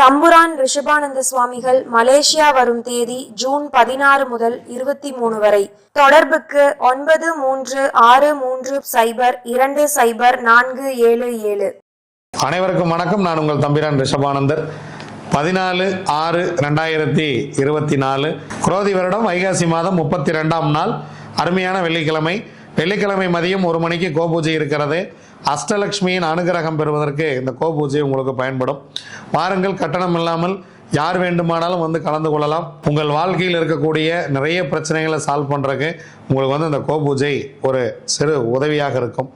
தம்புரான் ரிஷபானந்த சுவாமிகள் மலேசியா வரும் தேதி ஜூன் பதினாறு முதல் இருபத்தி மூணு வரை. தொடர்புக்கு ஒன்பது மூன்று ஆறு மூன்று சைபர் இரண்டு சைபர் நான்கு ஏழு ஏழு. அனைவருக்கும் வணக்கம். நான் உங்கள் தம்பிரான் ரிஷபானந்தர். பதினாலு ஆறு ரெண்டாயிரத்தி இருபத்தி நாலு. குரோதி வருடம் வைகாசி மாதம் முப்பத்தி ரெண்டாம் நாள். அருமையான வெள்ளிக்கிழமை. வெள்ளிக்கிழமை மதியம் ஒரு மணிக்கு கோபூஜை இருக்கிறது. அஷ்டலக்ஷ்மியின் அனுகிரகம் பெறுவதற்கு இந்த கோபூஜை உங்களுக்கு பயன்படும். வாருங்கள் கட்டணம் இல்லாமல் யார் வேண்டுமானாலும் வந்து கலந்து கொள்ளலாம். உங்கள் வாழ்க்கையில் இருக்கக்கூடிய நிறைய பிரச்சனைகளை சால்வ் பண்ணுறதுக்கு உங்களுக்கு வந்து இந்த கோபூஜை ஒரு சிறு உதவியாக இருக்கும்.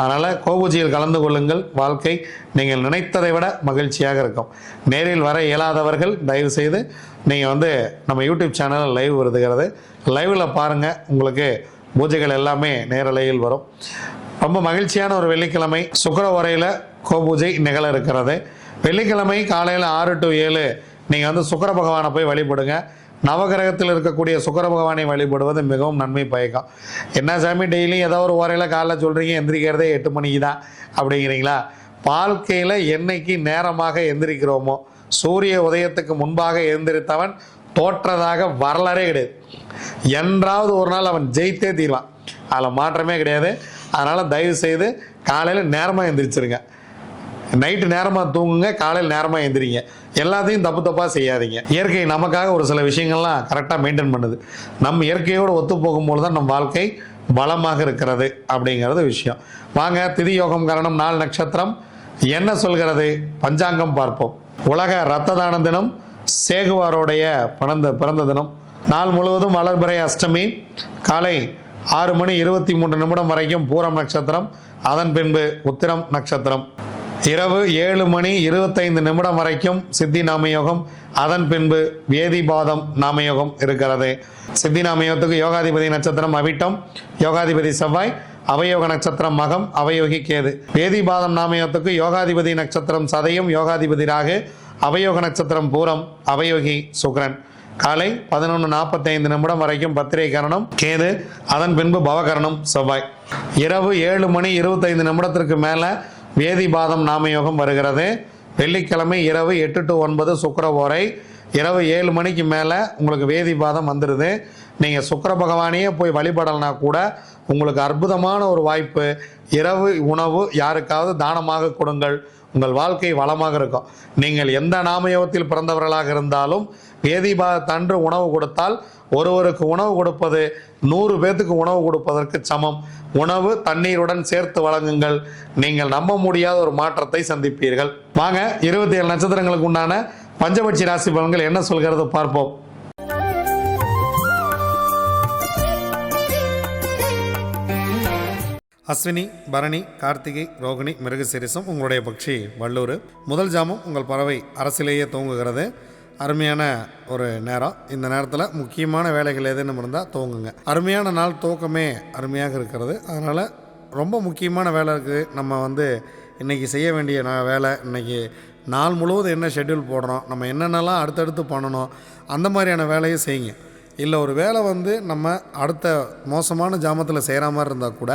அதனால் கோபூஜையில் கலந்து கொள்ளுங்கள். வாழ்க்கை நீங்கள் நினைத்ததை விட மகிழ்ச்சியாக இருக்கும். நேரில் வர இயலாதவர்கள் தயவு செய்து நீங்கள் வந்து நம்ம யூடியூப் சேனலில் லைவ் வருதுகிறது லைவில் பாருங்கள் உங்களுக்கு பூஜைகள் எல்லாமே நேரலையில் வரும். ரொம்ப மகிழ்ச்சியான ஒரு வெள்ளிக்கிழமை சுக்கர உரையில் கோபூஜை நிகழ இருக்கிறது. வெள்ளிக்கிழமை காலையில் ஆறு டு ஏழு நீங்கள் வந்து சுக்கர பகவானை போய் வழிபடுங்க. நவகிரகத்தில் இருக்கக்கூடிய சுக்கர பகவானை வழிபடுவது மிகவும் நன்மை பயக்கம். என்ன சாமி டெய்லியும் ஏதோ ஒரு உரையில் காலைல சொல்கிறீங்க எந்திரிக்கிறதே எட்டு மணிக்கு தான் அப்படிங்கிறீங்களா? வாழ்க்கையில் என்னைக்கு நேரமாக எந்திரிக்கிறோமோ சூரிய உதயத்துக்கு முன்பாக எந்திரித்தவன் தோற்றதாக வரலாறே கிடையாது. என்றாவது ஒரு நாள் அவன் ஜெயித்தே தீர்வான் அதில் மாற்றமே கிடையாது. அதனால் தயவு செய்து காலையில் நேரமாக எந்திரிச்சிருங்க. நைட்டு நேரமாக தூங்குங்க காலையில் நேரமாக எந்திரிங்க. எல்லாத்தையும் தப்பு தப்பாக செய்யாதீங்க. இயற்கை நமக்காக ஒரு சில விஷயங்கள்லாம் கரெக்டாக மெயின்டைன் பண்ணுது. நம்ம இயற்கையோடு ஒத்து போகும்போது தான் நம் வாழ்க்கை பலமாக இருக்கிறது அப்படிங்கிறது விஷயம். வாங்க திதி யோகம் காரணம் நாலு நட்சத்திரம். என்ன சொல்கிறது? பஞ்சாங்கம் பார்ப்போம். உலக ரத்த தான தினம் சேகுவாரோடைய பிறந்த பிறந்த தினம். நாள் முழுவதும் வளர்பிறை அஷ்டமி. காலை ஆறு மணி இருபத்தி மூன்று நிமிடம் வரைக்கும் பூரம் நட்சத்திரம் அதன் பின்பு உத்திரம் நட்சத்திரம். இரவு ஏழு மணி இருபத்தைந்து நிமிடம் வரைக்கும் சித்தி நாமயோகம் அதன் பின்பு வேதிபாதம் நாமயோகம் இருக்கிறது. சித்தி நாமயோகத்துக்கு யோகாதிபதி நட்சத்திரம் அவிட்டம் யோகாதிபதி செவ்வாய் அவயோக நட்சத்திரம் மகம் அவயோகி கேது. வேதிபாதம் நாமயோகத்துக்கு யோகாதிபதி நட்சத்திரம் சதயம் யோகாதிபதி ராகு அவயோக நட்சத்திரம் பூரம் அவயோகி சுக்ரன். காலை பதினொன்று நாற்பத்தைந்து நிமிடம் வரைக்கும் பத்திரை கரணம் கேது அதன் பின்பு பவகரணம் செவ்வாய். இரவு ஏழு மணி இருபத்தைந்து நிமிடத்திற்கு மேலே வேதிபாதம் நாமயோகம் வருகிறது. வெள்ளிக்கிழமை இரவு எட்டு டு ஒன்பது சுக்கர ஓரை இரவு ஏழு மணிக்கு மேலே உங்களுக்கு வேதிபாதம் வந்துடுது நீங்கள் சுக்கர பகவானையே போய் வழிபடலைனா கூட உங்களுக்கு அற்புதமான ஒரு வாய்ப்பு. இரவு உணவு யாருக்காவது தானமாக கொடுங்கள். உங்கள் வாழ்க்கை வளமாக இருக்கும். நீங்கள் எந்த நாமயோகத்தில் பிறந்தவர்களாக இருந்தாலும் வேதிபாதத்தன்று உணவு கொடுத்தால் ஒருவருக்கு உணவு கொடுப்பது நூறு பேர்த்துக்கு உணவு கொடுப்பதற்கு சமம். உணவு தண்ணீருடன் சேர்த்து வழங்குங்கள். நீங்கள் நம்ப முடியாத ஒரு மாற்றத்தை சந்திப்பீர்கள். வாங்க இருபத்தி ஏழு நட்சத்திரங்களுக்கு உண்டான பஞ்சபட்சி ராசி பலன்கள் என்ன சொல்கிறது பார்ப்போம். அஸ்வினி பரணி கார்த்திகை ரோகிணி மிருகசிரிசம் உங்களுடைய பக்ஷி வள்ளூர். முதல் ஜாமம் உங்கள் பறவை அரசிலேயே தூங்குகிறது. அருமையான ஒரு நேரம். இந்த நேரத்தில் முக்கியமான வேலைகள் எதுன்னு இருந்தால் தூங்குங்க அருமையான நாள் தூக்கமே அருமையாக இருக்கிறது. அதனால் ரொம்ப முக்கியமான வேலை இருக்குது. நம்ம வந்து இன்றைக்கி செய்ய வேண்டிய நான் வேலை இன்றைக்கி நாள் முழுவதும் என்ன ஷெட்யூல் போடுறோம் நம்ம என்னென்னலாம் அடுத்தடுத்து பண்ணணும் அந்த மாதிரியான வேலையை செய்யுங்க. இல்லை ஒரு வேலை வந்து நம்ம அடுத்த மோசமான ஜாமத்தில் செய்கிற மாதிரி இருந்தால் கூட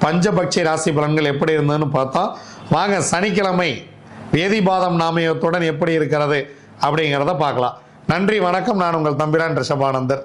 பஞ்சபக்ஷி ராசி பலன்கள் எப்படி இருந்ததுன்னு பார்த்தா வாங்க சனிக்கிழமை வேதிபாதம் நாமயத்துடன் எப்படி இருக்கிறது அப்படிங்கிறத பார்க்கலாம். நன்றி வணக்கம். நான் உங்கள் தம்பிரான் ரிஷபானந்தர்.